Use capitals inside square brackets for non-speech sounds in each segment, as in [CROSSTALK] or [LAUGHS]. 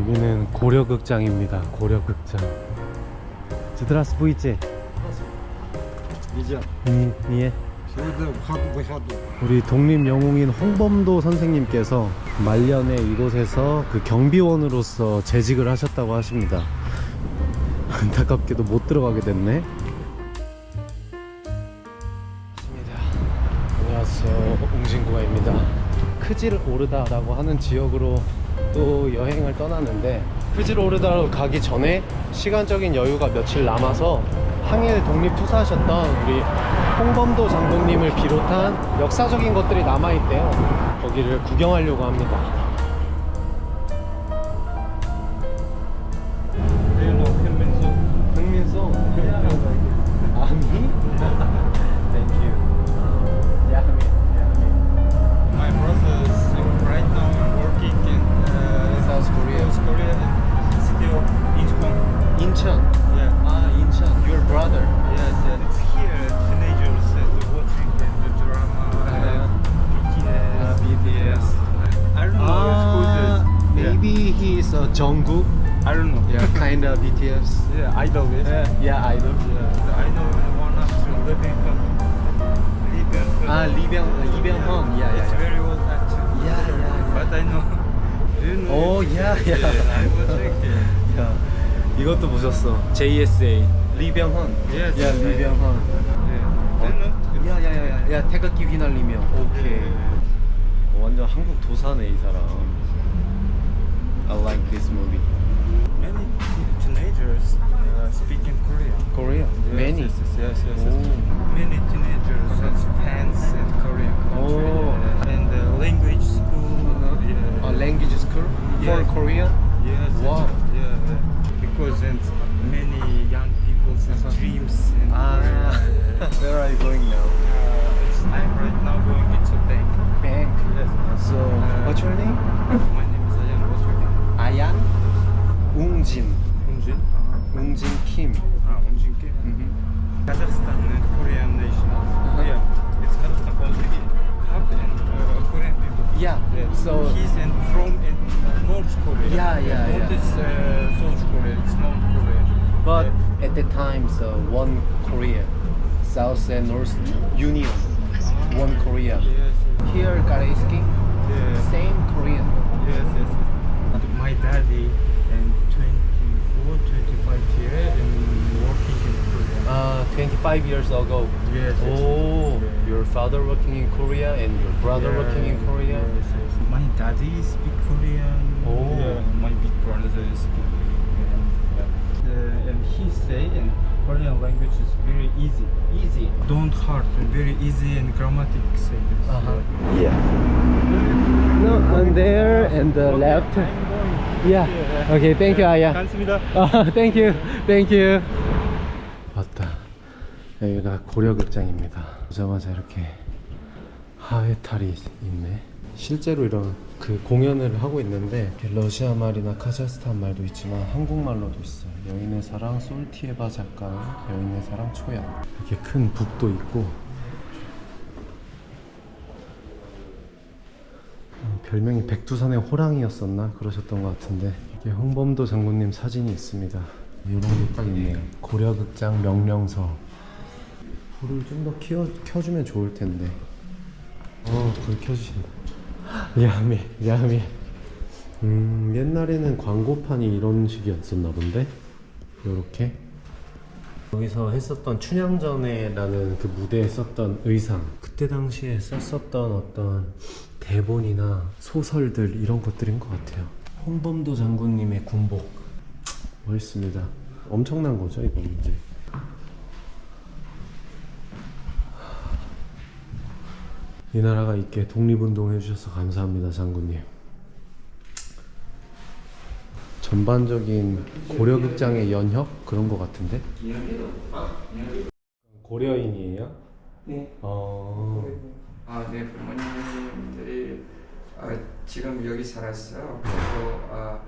여기는 고려극장입니다. 고려극장. Здравствуйте. Нельзя. 니, 니에. Сегодня вход выход. 우리 독립영웅인 홍범도 선생님께서 말년에 이곳에서 그 경비원으로서 재직을 하셨다고 하십니다. 안타깝게도 못 들어가게 됐네. 안녕하세요. 웅진구가입니다. 크질 오르다라고 하는 지역으로 또 여행을 떠났는데 크질 오르다로 가기 전에 시간적인 여유가 며칠 남아서 항일 독립 투사하셨던 우리 홍범도 장군님을 비롯한 역사적인 것들이 남아있대요. 거기를 구경하려고 합니다. 이것도 보셨어. JSA. 리병헌. Yes, 야, 리병헌. 야야야야 야 태극기 휘날리며 오케이 어, 완전 한국 도사네 이 사람 I like this movie Many teenagers uh, speak in Korean. Korea Yes, many Yes, yes, yes. yes, yes. Oh. Many teenagers have fans in Korean country. Oh. And the language school. Uh-huh. Yeah. A language school for. Korea Yes. Wow. many young people's dreams. Ah. Uh, [LAUGHS] where are you going now? Uh, I'm right now going into bank. Bank. Yes. So uh, what's your name? My name is Ayan. What's your name? Ayan Ungjin. Ungjin. Ungjin Kim. Ah, Ungjin Kim. Mm -hmm. Yeah. at the time so one Korea South and North Union one Korea Yes. yes. Here, Gareyski, Yeah. same Korean. Yes, yes, yes. My daddy and 24, 25 year and working in Korea. Uh, 25 years ago. yes. yes. Oh, Yeah. your father working in Korea and your brother Yeah, working in Korea. Yes, yes. My daddy speak Korean. Oh. Yeah, my big brother speak he say and Korean language is very easy. Easy. Don't hard, very easy and grammatic say this. Uh-huh. Yeah. No, on there and the left. I'm going. Yeah. Okay, thank you, Aya. 감사합니다. Uh, thank you, thank you. 맞다. 여기가 고려극장입니다. 오자마자 이렇게 하회탈이 있네. 실제로 이런 그 공연을 하고 있는데 러시아 말이나 카자흐스탄 말도 있지만 한국말로도 있어요. 여인의 사랑 솔티에바 작가의 여인의 사랑 초연. 이렇게 큰 북도 있고 어, 별명이 백두산의 호랑이였었나 그러셨던 것 같은데 이게 홍범도 장군님 사진이 있습니다. 이런 게 딱 있네요. 고려극장 명령서. 불을 좀 더켜 켜주면 좋을 텐데. 어, 불 켜주신다. 야미, 야미. 음, 옛날에는 광고판이 이런 식이었었나 본데. 요렇게. 여기서 했었던 춘향전에라는 그 무대에 썼던 의상 그때 당시에 썼었던 어떤 대본이나 소설들 이런 것들인 것 같아요 홍범도 장군님의 군복 멋있습니다 엄청난 거죠 이건 이제 이 나라가 있게 독립운동 해주셔서 감사합니다 장군님 전반적인 고려극장의 연혁 그런 것 같은데 고려인이에요? 네. 어... 아, 네, 부모님들이 아, 지금 여기 살았어요. 그리고 아,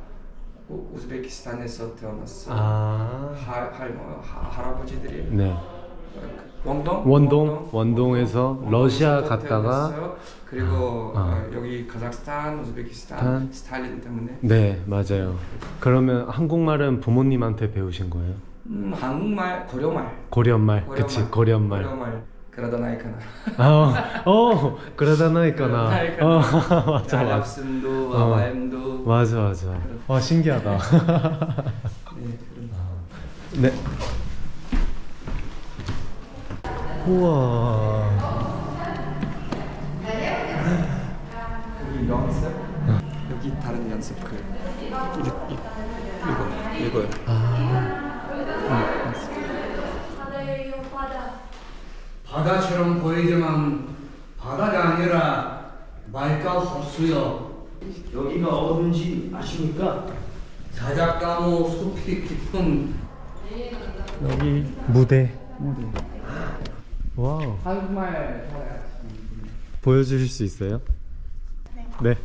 우, 우즈베키스탄에서 태어났어요. 아... 할, 할, 뭐, 하, 할아버지들이 네. 어, 그- 원동 원동? 원동에서 원동, 러시아 갔다가 그리고 아. 어, 여기 카자흐스탄, 우즈베키스탄, 스탄. 스탈린 때문에 네, 맞아요. 그러면 한국말은 부모님한테 배우신 거예요? 음, 한국말, 고려말, 고려말, 고려말. 그치, 고려말. 고려말 그러다 나이카나 아, 어, 그러다. 그러다 어. [LAUGHS] 맞아, 어. 아바엠도 맞아, 맞아. 와, 신기하다. [LAUGHS] 네, 네. 우와. 여기 연습 여기 다른 연습 그 이, 이, 이거 이거요 바다처럼 보이지만 바다가 아니라 맑고 호수요. 여기가 어딘지 아십니까? 자작나무 숲이 깊은 여기 무대. 와우. 한국말 보여주실 수 있어요? 네. [LAUGHS]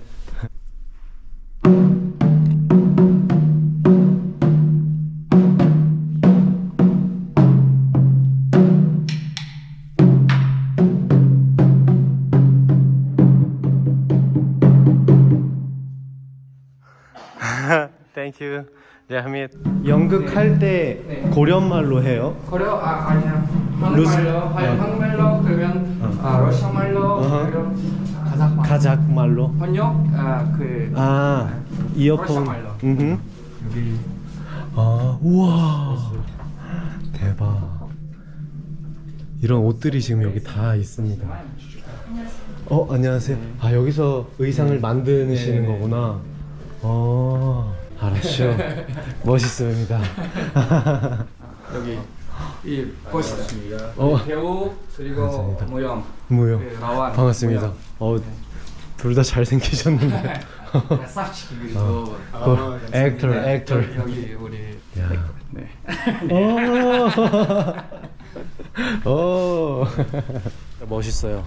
땡큐. 야밋 연극할 때 네. 고려말로 해요? 고려 아 아니야 한국말로 아, 어. 한국말로 그러면 어. 아 러시아 말로 어허. 그리고 가자말 가작 말로. 번역 아그 아 이어폰. 러시아말로. 음. 여기 아 우와 대박. 이런 옷들이 지금 여기 다 있습니다. 어 안녕하세요. 아 여기서 의상을 만드시는 네. 거구나. 어 알았죠. [LAUGHS] 멋있습니다. 여기 이 보시다 어 배우 그리고 감사합니다. 모형 뭐요? 그 라완 반갑습니다. 모형. 어둘 다 잘생기셨는데. 어. 그리고 그 액터 액터. 여기 우리 야. 네 오. [LAUGHS] 오. [LAUGHS] 멋있어요.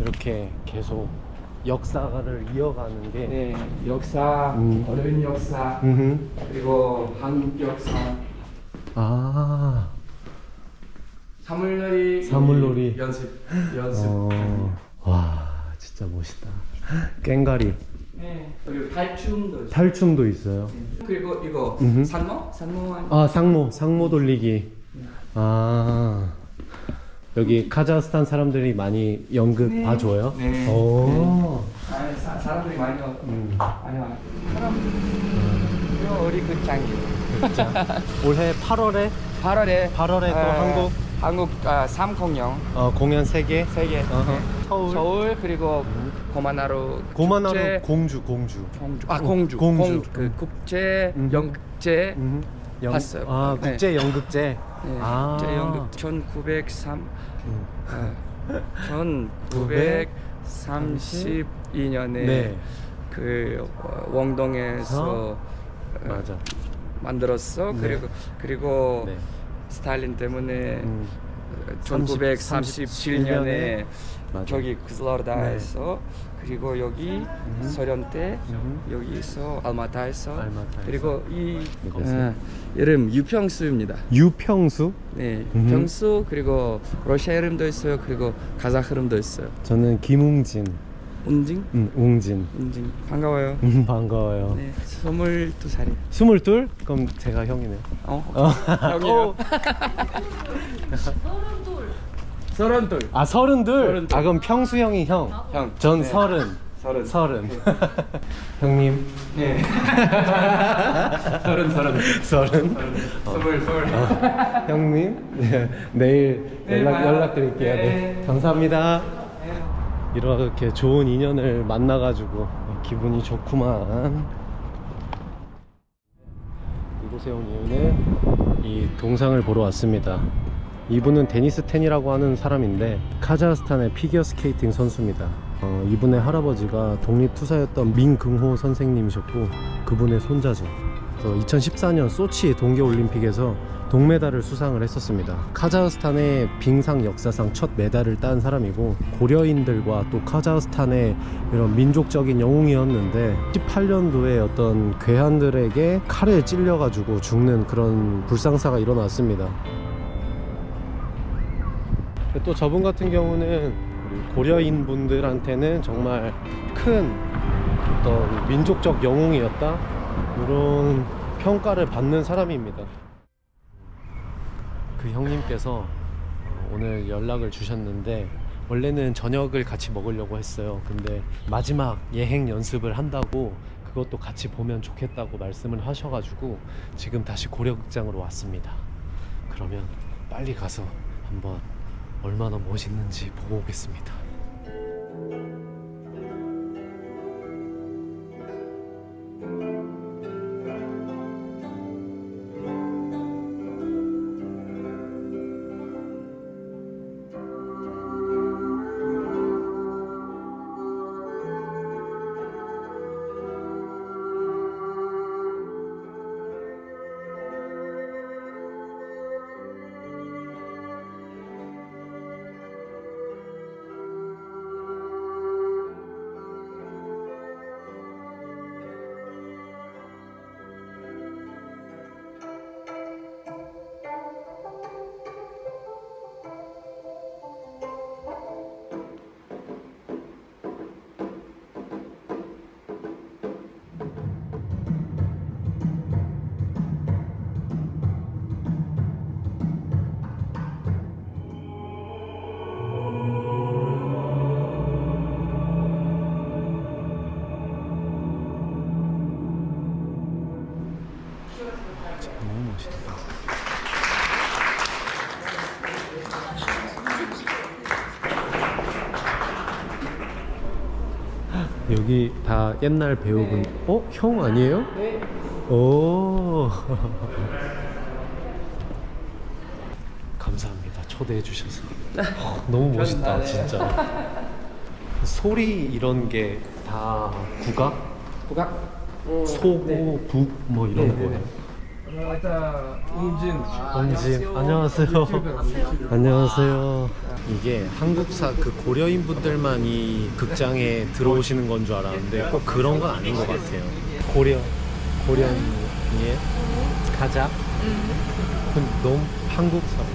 이렇게 계속 역사를 이어가는 게. 네, 역사, 음. 어려운 역사, 음흠. 그리고 한국 역사, 아. 사물놀이, 사물놀이. 연습, 연습. 어. 와, 진짜 멋있다. 깽가리, 네, 그리고 탈춤도. 있어요. 탈춤도 있어요. 그리고 이거 음흠. 산모, 산모 아니? 아, 상모, 상모 돌리기. 아. 여기 카자흐스탄 사람들이 많이 연극 네. 봐줘요? 네. 오. 아니, 사, 사람들이 많이 와. 음. 아니야, 사람들. 이거 우리 극장이에요. 올해 8월에 8월에 8월에 또 한국? 한국 아, 3공연 어, 공연 3개. 세계 어허. 서울. 서울 그리고 고만하루 고만하루 축제, 공주, 공주. 공주 아 공주 공주. 공주, 그 국제 음. 연극제 음. 연- 봤어요. 아, 네. 국제 연극제. 네, 아. 국제 연극 1903 음. 아, 1932년에 [LAUGHS] 네. 그 어, 원동에서 어, 맞아. 만들었어. 네. 그리고 그리고 네. 스탈린 때문에 음. 1937년에 맞아. 저기 그슬로르다에서 그리고 여기 소련 때 음. 여기서 알마타에서 알마타에서. 그리고 이. 아, 이름 유평수입니다. 유평수? 네, 음. 평수 그리고 러시아 이름도 있어요. 그리고 가자흐 이름도 있어요. 저는 김웅진. 운징, 음, 웅진. 운징 반가워요. 음, 반가워요. 네, 스물두 살이. 스물둘? 그럼 제가 형이네요. 어, 어. 형이요. [LAUGHS] 서른둘. 아, 서른둘? 서른둘. 아, 그럼 평수 형이 형. 형. 전 네. 서른. 서른. 서른. [LAUGHS] 형님. 네. [LAUGHS] 서른 서른. 서른. 스물 스물. 형님. 네, 내일 내일 연락, 봐요. 연락 드릴게요. 네. 네. 감사합니다. 이렇게 좋은 인연을 만나가지고 기분이 좋구만. 이곳에 온 이유는 이 동상을 보러 왔습니다. 이분은 데니스 텐이라고 하는 사람인데 카자흐스탄의 피겨 스케이팅 선수입니다. 어, 이분의 할아버지가 독립투사였던 민긍호 선생님이셨고 그분의 손자죠. 그래서 2014년 소치 동계올림픽에서 동메달을 수상을 했었습니다. 카자흐스탄의 빙상 역사상 첫 메달을 딴 사람이고 고려인들과 또 카자흐스탄의 이런 민족적인 영웅이었는데 18년도에 어떤 괴한들에게 칼에 찔려가지고 죽는 그런 불상사가 일어났습니다. 또 저분 같은 경우는 고려인 분들한테는 정말 큰 어떤 민족적 영웅이었다 이런 평가를 받는 사람입니다. 그 형님께서 오늘 연락을 주셨는데 원래는 저녁을 같이 먹으려고 했어요. 근데 마지막 예행 연습을 한다고 그것도 같이 보면 좋겠다고 말씀을 하셔가지고 지금 다시 고려극장으로 왔습니다. 그러면 빨리 가서 한번 얼마나 멋있는지 보고 오겠습니다. 여기 다 옛날 배우분. 어? 형 아니에요? 네. 오. [LAUGHS] 감사합니다. 초대해 주셔서. 어, 너무 멋있다, 진짜. 소리 이런 게 다 국악? 국악? 소고, 북, 뭐 이런 거예요. 일단 임진. 원진 안녕하세요. 안녕하세요. 이게 한국사 그 고려인 분들만이 극장에 들어오시는 건 줄 알았는데 꼭 그런 건 아닌 것 같아요. 고려 고려인이에 가자. 그 너무 한국 사람.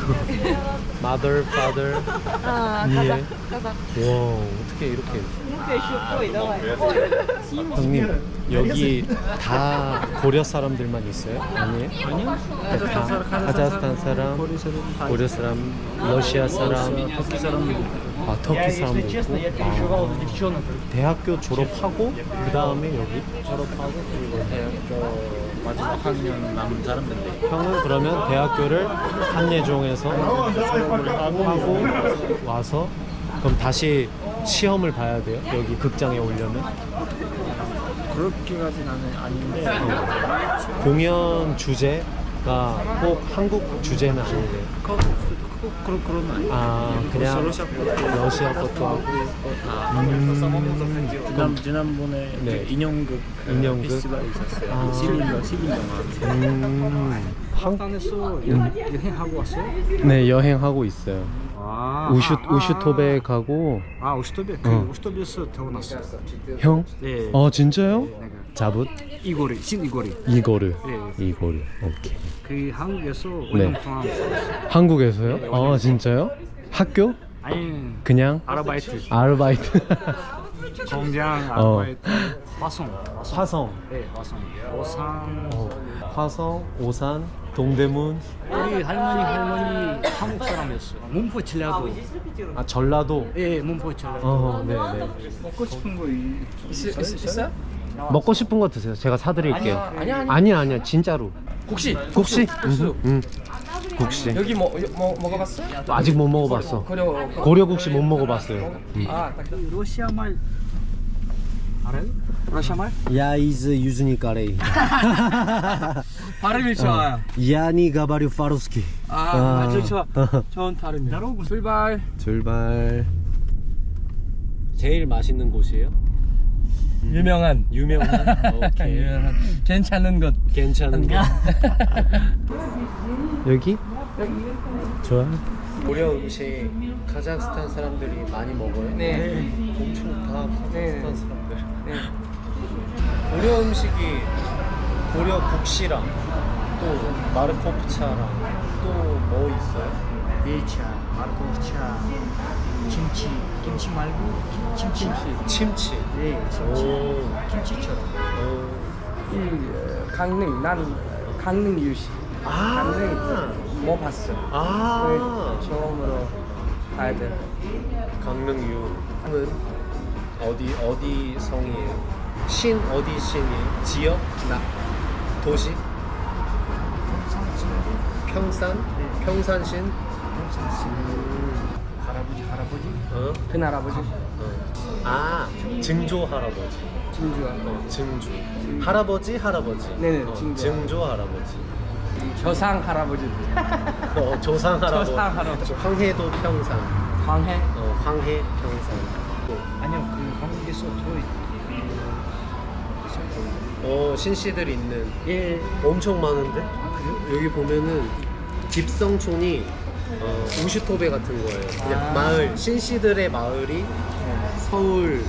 [LAUGHS] mother, father. 아, 예. 가자, 가자. 와 어떻게 이렇게 어, 형님 여기 다 고려 사람들만 있어요? 아니에요? 아니요. 다 카자흐스탄 사람, 고려 사람, 러시아 사람, 터키 사람도 있고. 아 터키 사람도 있고. 아, 대학교 졸업하고 그 다음에 여기 졸업하고 그리고 대학교 마지막 학년 남은 사람들인데 형은 그러면 대학교를 한예종에서 하고 와서 그럼 다시 시험을 봐야 돼요? 여기 극장에 오려면 그렇게까지는 아닌데 공연 주제가 꼭 한국 주제는 아니에요. 그, 그, 그런 건 아니에요. 아 그냥 러시아 것도 러시아 것도 하고 다 음, 지난 지난번에 네. 그 인형극 그 인형극? 페스티벌 있었어요. 아. 10인 10인 동안. 음, 한, 여행하고 왔어요? 네 여행하고 있어요. 아, 우슈 아, 아, 우슈토베 가고 아 우슈토베 그 어. 우슈토베에서 태어났어요. 형? 네. 어 진짜요? 내가 자붓 이고리 신 이고리. 이거를 네. 이거를 오케이. 그 한국에서 네. 5년 동안 살았어요. 한국에서요? 아 진짜요? 학교? 아니 그냥 아르바이트 아르바이트. [LAUGHS] 공장 어. 아르바이트 화성 화성 화성. 네 화성 오산 어, 화성, 오산, 동대문, 우리 할머니 할머니 한국 사람이었어요. 문포 칠라도 아 전라도. 예 문포 칠라도 어, 네, 네. 먹고 싶은 거 있어? 먹고 싶은 거 드세요. 제가 사드릴게요. 아니야, 아니야. 아니야, 아니야, 진짜로. 국시. 국시? 국수. 국시. 여기 뭐, 뭐 먹어봤어? 아직 못 먹어봤어. 고려. 고려 국시 못 먹어봤어요. 응. 아, 딱. 러시아 말 알아요? 러시아 말? 야 이즈 유즈니 까레이. 발음이 좋아요. 야니 가바류 파루스키. 아, 아주 좋아. [LAUGHS] 좋은 발음이야. 출발. 출발. 제일 맛있는 곳이에요? 유명한. 유명한. [LAUGHS] 오케이. 유명한. 괜찮은 것. 괜찮은 거. [LAUGHS] 여기? 좋아. 고려 음식 카자흐스탄 사람들이 많이 먹어요. 네. 엄청 다 네. 카자흐스탄 사람들. 네. 고려 음식이 고려 국시랑 또 마르코프차랑 또 뭐 있어요? 대차, 말고차, 김치, 김치 말고 김- 김치. 침치. 네, 김치. 오. 김치처럼. 어. 이 어, 강릉 난 강릉 유시 아. 강릉 뭐 봤어 아. 그 처음으로 가야 돼 강릉유. 은 어디 어디 성이에요? 신 어디 신이에요? 지역? 나 도시? 평산? 평산신? 음. 할아버지 할아버지 어? 큰 할아버지 어. 아 증조 할아버지. 진주야 어, 증조. 할아버지 할아버지. 네네, 어, 증조. 증조 할아버지. 조상 할아버지 어, 조상 할아버지. [LAUGHS] 조상 할아버지. 황해도 평산. 광해 어, 황해 평산. 또, 아니요, 그 한국에서 저 어, 신씨들 있는 예, 엄청 많은데? 여기 보면은 집성촌이 어, 우슈토베 같은 거예요. 그냥 아. 마을, 신씨들의 마을이 서울,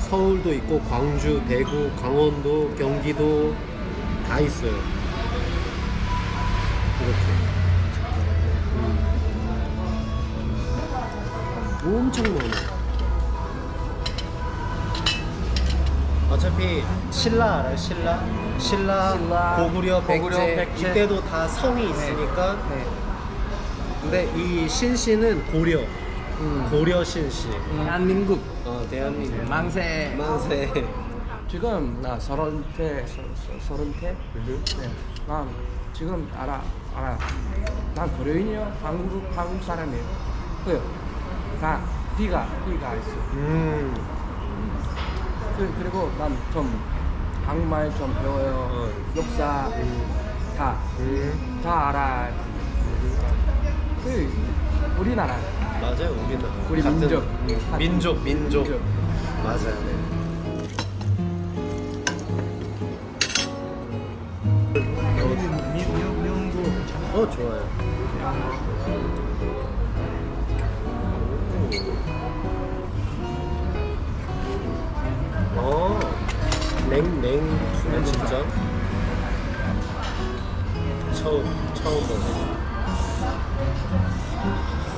서울도 있고 광주, 대구, 강원도, 경기도 다 있어요. 이렇게. 음. 엄청 많아. 어차피 신라 알아요? 신라? 신라, 신라, 고구려, 백제, 고구려, 백제. 이때도 다 성이 있으니까. 네. 근데 이 신씨는 고려. 음. 고려 신씨. 대한민국. 어 대한민국. 만세. 만세. 지금 나 서른 대 서- 서- 서른 대 네. 난 지금 알아 알아. 난 고려인이요? 한국 한국 사람이에요. 그다 B가 B가 있어. 음 그, 그리고 난 좀 한국말 좀 배워요 어. 역사 다 음. 다 알아. 그 우리나라 맞아요 우리나라 우리 같은- 민족. 음, 같은 민족 민족 민족. 맞아요 명도 어 좋아요 어 냉냉 진짜 처음 처음 먹어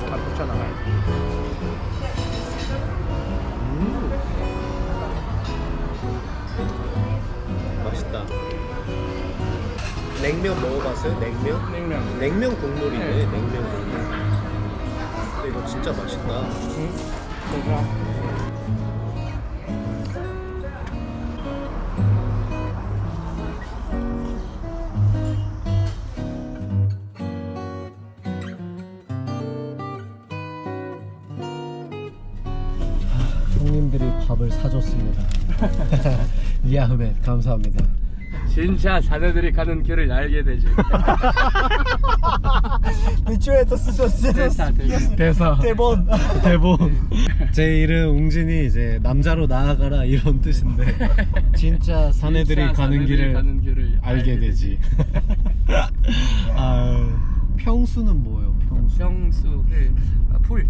다 붙여나가요. 음. 맛있다. 냉면 먹어봤어요? 냉면? 냉면. 냉면 국물이네. 네. 냉면 국물. 근데 이거 진짜 맛있다. 응? 형 야흐멧 감사합니다. 진짜 자네들이 가는 길을 알게 되지. [LAUGHS] 대초에도 쓰셨어요. 대사, 대사. 대사 대본. 대본. [LAUGHS] 제 이름 웅진이 이제 남자로 나아가라 이런 뜻인데 [LAUGHS] 진짜 사내들이 진짜 가는 자네들이 길을 가는 길을 알게 되지. 아, 평수는 뭐예요? 평수. 평수 그 아, 풀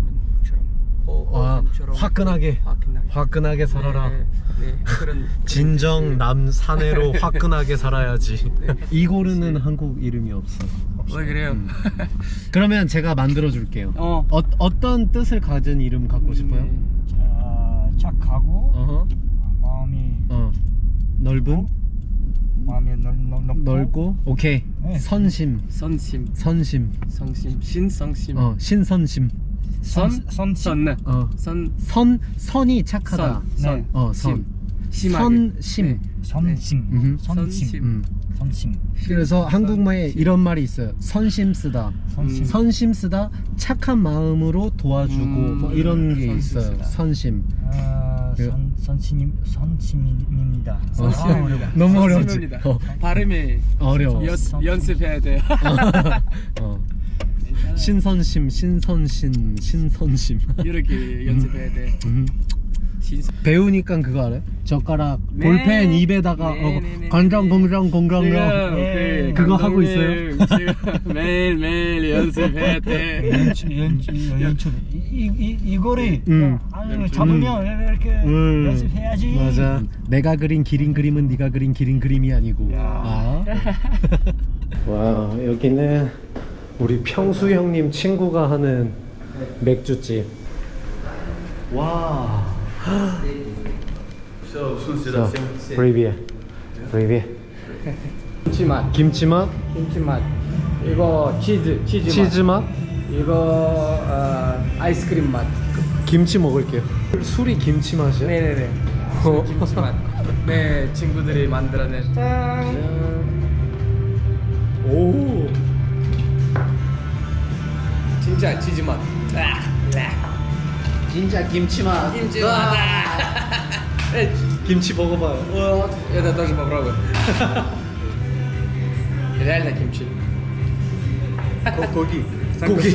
처럼. 호- 아, 호수처럼. 화끈하게 화끈하게. 화끈하게 살아라. 네, 네, 그런 [LAUGHS] 진정 남 사내로 [LAUGHS] 화끈하게 살아야지. 네. 이고르는 한국 이름이 없어. 왜 그래요? 음. [LAUGHS] 그러면 제가 만들어 줄게요. 어. 어, 어떤 뜻을 가진 이름 갖고 싶어요? 네. 자, 착하고 어허. 마음이 어. 넓은? 마음이 넓, 넓, 넓고 넓고. 오케이. 네. 선심. 선심, 선심. 성심, 신성심. 어, 신선심. 선, 선- 선, 어. 선, 선 선이 착하다. 선, 선, 네. 어, 선. 심, 심하게. 선심. 네. 선심. 음흠. 선심. 선심. 음. 선심. 그래서 한국말에 이런 말이 있어요. 선심 쓰다. 선심. 선심 쓰다 착한 마음으로 도와주고 음, 뭐 이런 게 선심 있어요. 쓰다. 선심. 아, 그- 선 선심 선심입니다. 선심입니다. 너무 어렵지? 선심입니다. 어. 발음이 어려워. 연, 선- 연습해야 돼요. 어. [LAUGHS] 신선심, 신선심, 신선심. 이렇게 연습해야 돼. 음. 신선. 배우니까 그거 알아요? 젓가락 네. 볼펜 입에다가 네, 어, 네, 네, 간장 네. 공장 공장 지금 네. 그 그거 하고 지금 매일 매일 연습해야 돼. 연출 연출 연출 이, 이, 이 이거를 음. 아, 잡으면 이렇게 음. 연습해야지. 맞아. 내가 그린 기린 그림은 네가 그린 기린 그림이 아니고. 아. [LAUGHS] [LAUGHS] 와 여기는 우리 평수 형님 친구가 하는 맥주집. 와. So, 자, 프리비에. 프리비에. 김치 맛, 김치 맛, 김치 맛. 이거 치즈, 치즈, 치즈 맛, 이거 어, 아이스크림 맛. 김치 먹을게요. 술이 김치 맛이야? 네네네. 어. 김치 맛. 네, 친구들이 만들어낸. 짠. 오. 진짜 치즈 맛. 진짜 김치 맛. 김치 맛. 에, 김치 먹어봐요. Вот, это тоже попробуй. Реально кимчи. 고기. 고기.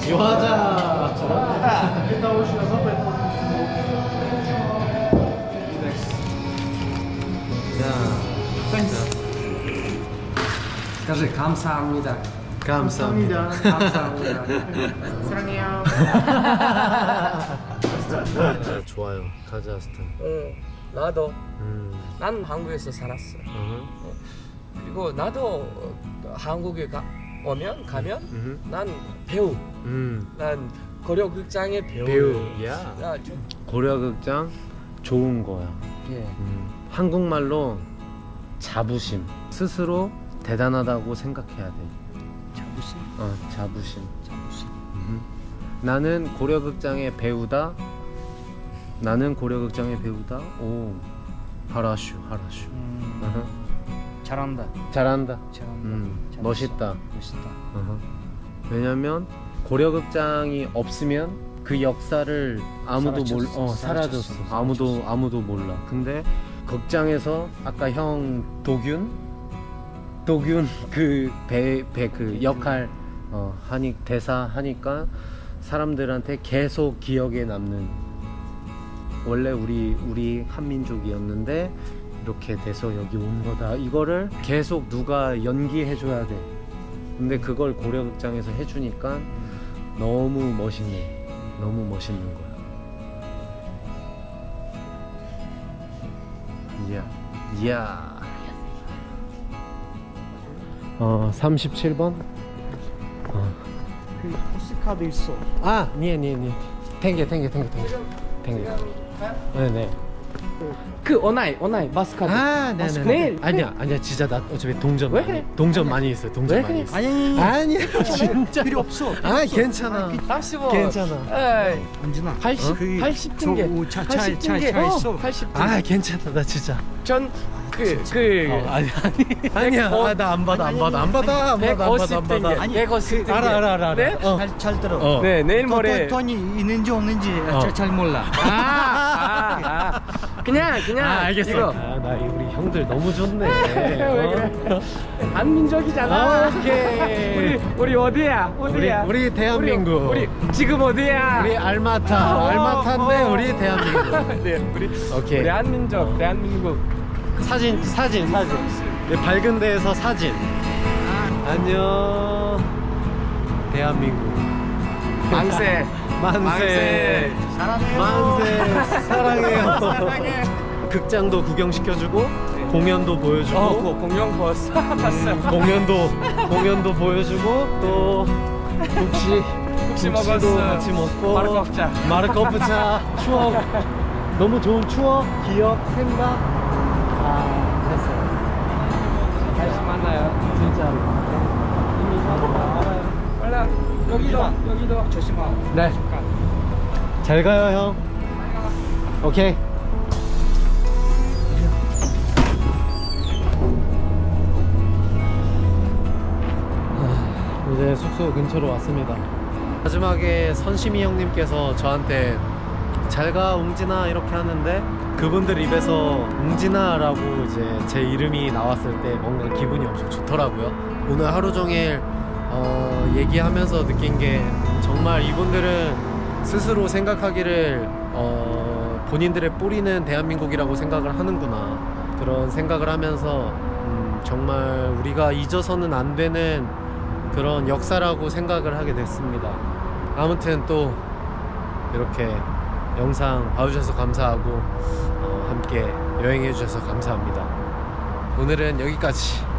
지화자. 이따 오시면서 Скажи, 감사합니다. 감사합니다. 감사합니다. 사랑해요. [LAUGHS] 좋아요. 카자흐스탄. 응, 나도 음. 난 한국에서 살았어. 어허. 그리고 나도 어, 한국에 가, 오면 가면 음. 난 배우. 음. 난 고려극장의 배우. 배우. 야. 야, 좀, 고려극장 좋은 거야. 예. 음. 한국말로 자부심. 스스로 대단하다고 생각해야 돼. 자부심. 어, 자부심. 자부심. 음. 나는 고려극장의 배우다. 나는 고려극장의 배우다. 오, 하라슈, 하라슈. 음, 어허. 잘한다. 잘한다. 잘한다. 음, 잘했어. 멋있다. 멋있다. 어허. 왜냐면 고려극장이 없으면 그 역사를 아무도 몰, 사라졌어. 어, 사라졌어. 사라졌어. 아무도 아무도 몰라. 근데 극장에서 아까 형 도균, 도균 그 배 배 그 역할 어, 하니 대사 하니까 사람들한테 계속 기억에 남는. 원래 우리 우리 한민족이었는데 이렇게 돼서 여기 온 거다. 이거를 계속 누가 연기해 줘야 돼. 근데 그걸 고려극장에서 해주니까 너무 멋있네. 너무 멋있는 거야. 이야, 이야. 어, 37번? 어. 그 포스카드 있어. 아, 네, 네, 네. 탱게, 탱게, 탱게, 탱게. 탱게. 네, 네. 그 오나이, 오나이 마스카드. 아, 네, 네, 네. 내일 아니야, 아니야. 진짜 나 어차피 동전 왜 많이. 그래? 동전 많이 있어. 동전 왜 많이 그래? 있어. 아니, 아니, 진짜. 필요 없어. 아, 괜찮아. 80원. 괜찮아. 에이, 은진아. 80, 그 80등 저 차, 차, 80 차, 등차 있어. 80등. 아, 괜찮아. 나 진짜. 전, 그, 그, 어, 아니 아니 아니야 아, 나안 받아 안 받아 안 받아 안 받아 안 받아 안 받아 아니, 150 등게. 알아 알아 알아 알아. 네? 어. 잘, 잘 들어. 어. 네, 내일 돈- 모레. 돈 이 있는지 없는지 어. 잘, 잘 몰라. 아, 아, 아. 그냥, 그냥. 아 알겠어 이거. 아, 나 우리 형들 너무 좋네 [LAUGHS] 왜 그래? 한민족이잖아. 아, 오케이. 우리, 우리 어디야? 어디야? 우리- 우리 대한민국. 우리, 우리 지금 어디야? 우리 알마타 어, 알마타인데 어. 우리 대한민국 [LAUGHS] 네, 우리, 오케이. 우리 한민족, 대한민국. 사진 사진 사진. 네, 밝은 데에서 사진. 안녕. 대한민국. 만세. [LAUGHS] 만세. 사랑해요. 만세. [LAUGHS] 사랑해요. 극장도 구경시켜주고 공연도 보여주고. 어, 그 공룡 버스 봤어. 공연도 공연도 보여주고 또 국시 국시도 먹었어. 같이 먹고. 마르코프차. 마르코프차 추억. 너무 좋은 추억 기억 생각 아 했어요 다시 만나요. 진짜로 이미 알아요 올라. 여기도, 여기도. 조심하고. 네 잘 가요 형 오케이 아, 이제 숙소 근처로 왔습니다. 마지막에 선심이 형님께서 저한테 잘 가 웅진아 이렇게 하는데 그분들 입에서 웅진아라고 이제 제 이름이 나왔을 때 뭔가 기분이 엄청 좋더라고요. 오늘 하루 종일 어, 얘기하면서 느낀 게 정말 이분들은 스스로 생각하기를 어, 본인들의 뿌리는 대한민국이라고 생각을 하는구나 그런 생각을 하면서 음, 정말 우리가 잊어서는 안 되는 그런 역사라고 생각을 하게 됐습니다. 아무튼 또 이렇게 영상 봐주셔서 감사하고 어, 함께 여행해 주셔서 감사합니다. 오늘은 여기까지.